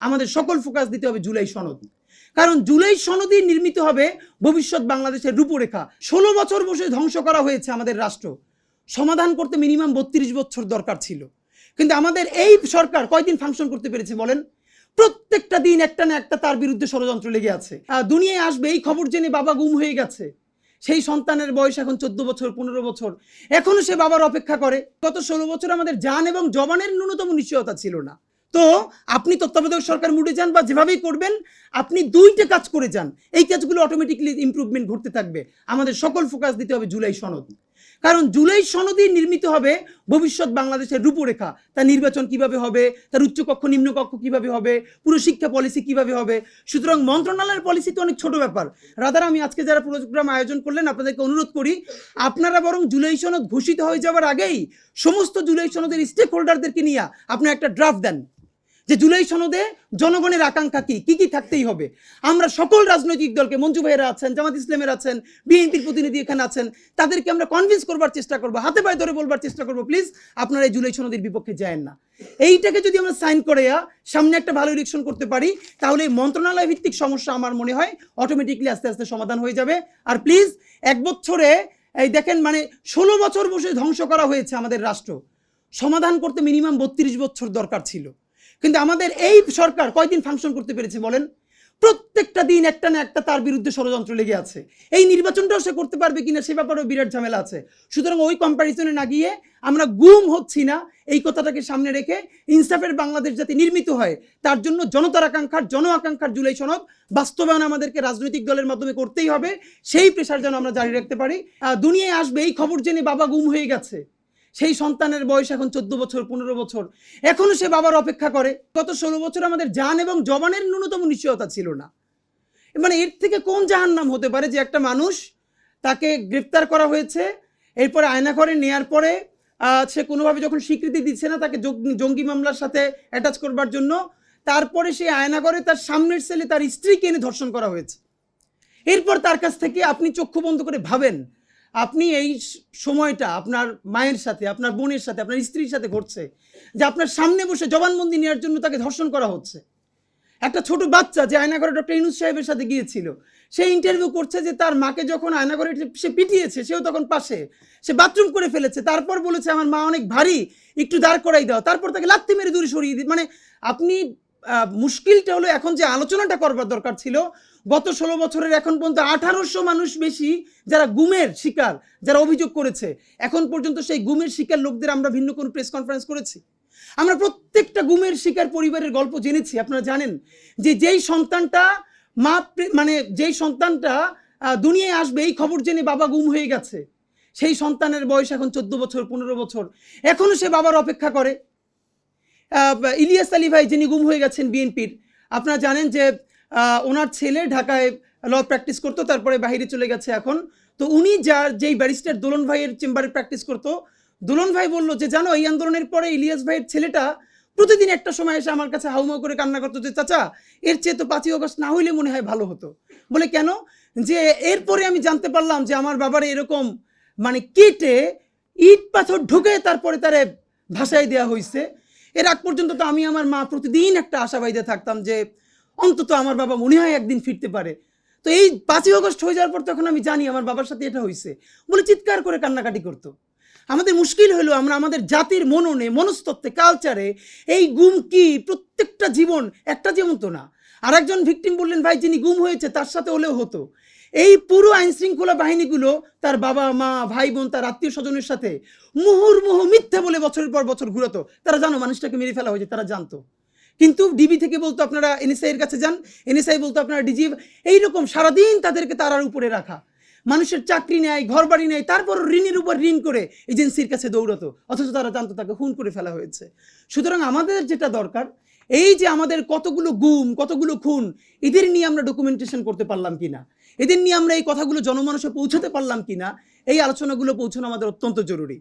আমাদের সকল ফোকাস দিতে হবে জুলাই সনদ। কারণ জুলাই সনদই নির্মিত হবে ভবিষ্যৎ বাংলাদেশের রূপরেখা। ষোলো বছর বসে ধ্বংস করা হয়েছে আমাদের রাষ্ট্র। সমাধান করতে মিনিমাম বত্রিশ বছর দরকার ছিল। কিন্তু আমাদের এই সরকার কয়দিন ফাংশন করতে পেরেছে বলেন? প্রত্যেকটা দিন একটা না একটা তার বিরুদ্ধে ষড়যন্ত্র লেগে আছে। দুনিয়ায় আসবে, এই খবর জেনে বাবা গুম হয়ে গেছে। সেই সন্তানের বয়স এখন চোদ্দ বছর, পনেরো বছর। এখনও সে বাবার অপেক্ষা করে। গত ষোলো বছর আমাদের জান এবং জবানের ন্যূনতম নিশ্চয়তা ছিল না। তো আপনি তত্ত্বাবধায়ক সরকার মুডে যান বা যেভাবেই করবেন, আপনি দুইটা কাজ করে যান। এই কাজগুলো অটোমেটিকলি ইমপ্রুভমেন্ট ঘটতে থাকবে। আমাদের সকল ফোকাস দিতে হবে জুলাই সনদ। কারণ জুলাই সনদই নির্মিত হবে ভবিষ্যৎ বাংলাদেশের রূপরেখা। তার নির্বাচন কীভাবে হবে, তার উচ্চকক্ষ, নিম্নকক্ষ কীভাবে হবে, পুরো শিক্ষা পলিসি কীভাবে হবে। সুতরাং মন্ত্রণালয়ের পলিসি তো অনেক ছোট ব্যাপার। রাদার আমি আজকে যারা প্রোগ্রাম আয়োজন করলেন, আপনাদেরকে অনুরোধ করি, আপনারা বরং জুলাই সনদ ঘোষিত হয়ে যাওয়ার আগেই সমস্ত জুলাই সনদের স্টেক হোল্ডারদেরকে নিয়ে আপনারা একটা ড্রাফট দেন। যে জুলাই সনদে জনগণের আকাঙ্ক্ষা কি? কি কি থাকতেই হবে? আমরা সকল রাজনৈতিক দলকে, মঞ্জু ভাইয়েরা আছেন, জামাত ইসলামের আছেন, বিএনপির প্রতিনিধি এখানে আছেন, তাদেরকে আমরা কনভিন্স করবার চেষ্টা করব, হাতে পায়ে ধরে বলবার চেষ্টা করব প্লিজ আপনারা এই জুলাই সনদের বিপক্ষে যায় না। এইটাকে যদি আমরা সাইন করে সামনে একটা ভালো ইলেকশন করতে পারি, তাহলে এই মন্ত্রণালয় ভিত্তিক সমস্যা আমার মনে হয় অটোমেটিকলি আস্তে আস্তে সমাধান হয়ে যাবে। আর প্লিজ এক বছরে, এই দেখেন মানে ষোলো বছর বসে ধ্বংস করা হয়েছে আমাদের রাষ্ট্র। সমাধান করতে মিনিমাম বত্রিশ বছর দরকার ছিল। কিন্তু আমাদের এই সরকার কয়দিন ফাংশন করতে পেরেছে বলেন? প্রত্যেকটা দিন একটা না একটা তার বিরুদ্ধে ষড়যন্ত্র লেগে আছে। এই নির্বাচনটাও সে করতে পারবে কিনা সে ব্যাপারেও বিরাট ঝামেলা আছে। সুতরাং ওই কম্প্যারিজনে না গিয়ে আমরা গুম হচ্ছি না, এই কথাটাকে সামনে রেখে ইনসাফের বাংলাদেশ যাতে নির্মিত হয়, তার জন্য জনতার আকাঙ্ক্ষার, জন আকাঙ্ক্ষার জুলাই সনদ বাস্তবায়ন আমাদেরকে রাজনৈতিক দলের মাধ্যমে করতেই হবে। সেই প্রেশার যেন আমরা জারি রাখতে পারি। দুনিয়ায় আসবে এই খবর জেনে বাবা গুম হয়ে গেছে। সেই সন্তানের বয়স এখন চোদ্দ বছর, পনেরো বছর। এখনও সে বাবার অপেক্ষা করে। গত ষোলো বছর আমাদের জান এবং জবানের ন্যূনতম নিশ্চয়তা ছিল না। মানে এর থেকে কোন জাহান্নাম হতে পারে যে একটা মানুষ তাকে গ্রেপ্তার করা হয়েছে, এরপরে আয়নাঘরে নেয়ার পরে সে কোনোভাবে যখন স্বীকৃতি দিচ্ছে না, তাকে জঙ্গি- মামলার সাথে অ্যাটাচ করবার জন্য, তারপরে সেই আয়নাঘরে তার সামনের ছেলে তার স্ত্রীকে এনে ধর্ষণ করা হয়েছে। এরপর তার কাছ থেকে আপনি চক্ষু বন্ধ করে ভাবেন আপনি এই সময়টা আপনার মায়ের সাথে, আপনার বোনের সাথে, আপনার স্ত্রীর সাথে ঘটছে যে আপনার সামনে বসে জবানবন্দি নেওয়ার জন্য তাকে ধর্ষণ করা হচ্ছে। একটা ছোট বাচ্চা যে আয়নাঘরে ডক্টর ইনুস সাহেবের সাথে গিয়েছিল, সে ইন্টারভিউ করছে যে তার মাকে যখন আয়নাঘরে সে পিটিয়েছে, সেও তখন পাশে, সে বাথরুম করে ফেলেছে, তারপর বলেছে, আমার মা অনেক ভারী, একটু দাঁড় করাই দাও। তারপর তাকে লাত্তি মেরে দূরে সরিয়ে দিই মানে আপনি মুশকিলটা হলো এখন যে আলোচনাটা করবার দরকার ছিল, গত ষোলো বছরের এখন পর্যন্ত আঠারোশো মানুষ বেশি যারা গুমের শিকার, যারা অভিযোগ করেছে, এখন পর্যন্ত সেই গুমের শিকার লোকদের আমরা ভিন্ন কোনো প্রেস কনফারেন্স করেছি? আমরা প্রত্যেকটা গুমের শিকার পরিবারের গল্প জেনেছি, আপনারা জানেন যে যেই সন্তানটা মা মানে যেই সন্তানটা দুনিয়ায় আসবে, এই খবর জেনে বাবা গুম হয়ে গেছে। সেই সন্তানের বয়স এখন চোদ্দ বছর, পনেরো বছর। এখনও সে বাবার অপেক্ষা করে। ইলিয়াস আলী ভাই যিনি গুম হয়ে গেছেন বিএনপির, আপনারা জানেন যে ওনার ছেলে ঢাকায় ল প্র্যাকটিস করতো, তারপরে বাইরে চলে গেছে এখন। তো উনি যার যেই ব্যারিস্টার দোলন ভাইয়ের চেম্বারে প্র্যাকটিস করতো, দোলন ভাই বলল যে, জানো, এই আন্দোলনের পরে ইলিয়াস ভাইয়ের ছেলেটা প্রতিদিন একটা সময় এসে আমার কাছে হাউমাউ করে কান্না করতো যে, চাচা, এর চেয়ে তো পাঁচই অগস্ট না হইলে মনে হয় ভালো হতো। বলে, কেন? যে, এরপরে আমি জানতে পারলাম যে, আমার বাবার এরকম মানে কেটে ইট পাথর ঢুকে তারপরে তারে ভাসায় দেওয়া হয়েছে এর আগ পর্যন্ত তো আমি আমার মা প্রতিদিন একটা আশাবাদীতে থাকতাম যে অন্তত আমার বাবা মনে হয় একদিন ফিরতে পারে। তো এই পাঁচই অগস্ট হয়ে যাওয়ার পর তখন আমি জানি আমার বাবার সাথে এটা হয়েছে বলে চিৎকার করে কান্নাকাটি করতো। আমাদের মুশকিল হলো আমরা আমাদের জাতির মননে, মনস্তত্ত্বে কালচারে এই গুম কি প্রত্যেকটা জীবন একটা জীবন তো না। আর একজন ভিকটিম বললেন, ভাই, যিনি গুম হয়েছে তার সাথে হলেও হতো। এই পুরো আইন শৃঙ্খলা বাহিনীগুলো তার বাবা, মা, ভাই, বোন, তার আত্মীয় স্বজনের সাথে মুহুর্মুহু মিথ্যা বলে বছরের পর বছর ঘুরতো। তারা জানো মানুষটাকে মেরে ফেলা হয়েছে, তারা জানতো। কিন্তু ডিবি থেকে বলতো আপনারা এনএসআই এর কাছে যান, এনএসআই বলতো আপনারা ডিজি, এইরকম সারাদিন তাদেরকে তারার উপরে রাখা। মানুষের চাকরি নেয় ঘর বাড়ি নেয়, তারপর ঋণের উপর ঋণ করে এজেন্সির কাছে দৌড়তো, অথচ তারা জানতো তাকে খুন করে ফেলা হয়েছে। সুতরাং আমাদের যেটা দরকার এই যে আমাদের কতগুলো গুম, কতগুলো খুন, এদের নিয়ে আমরা ডকুমেন্টেশন করতে পারলাম কিনা? এদের নিয়ে আমরা এই কথাগুলো জনমানুষে পৌঁছাতে পারলাম কিনা? এই আলোচনাগুলো পৌঁছানো আমাদের অত্যন্ত জরুরি।